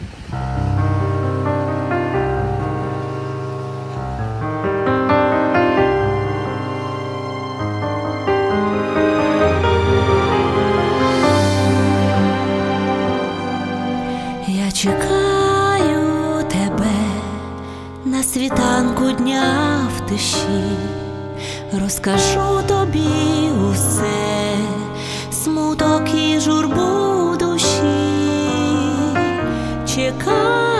Я чекаю тебе на світанку дня в тиші, розкажу тобі усе, смуток і журбу. you come?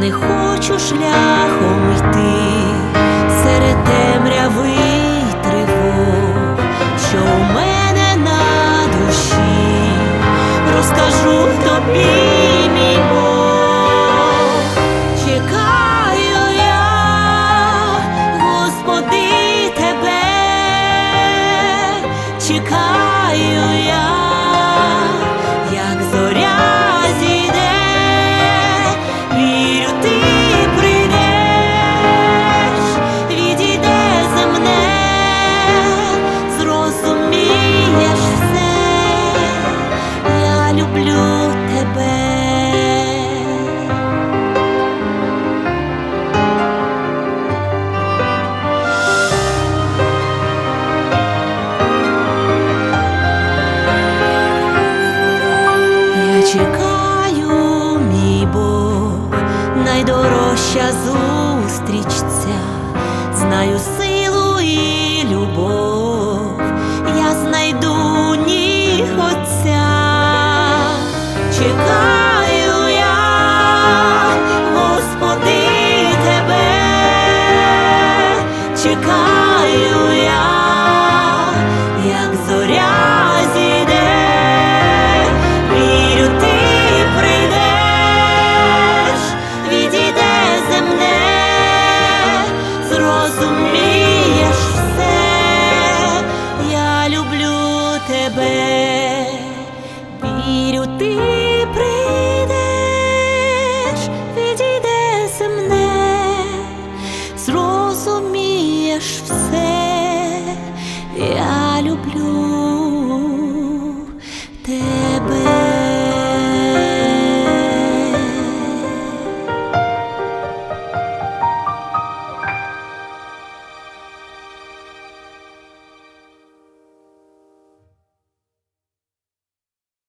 не хочу шляхом йти. чекаю, мій Бог, найдорожча зу. me.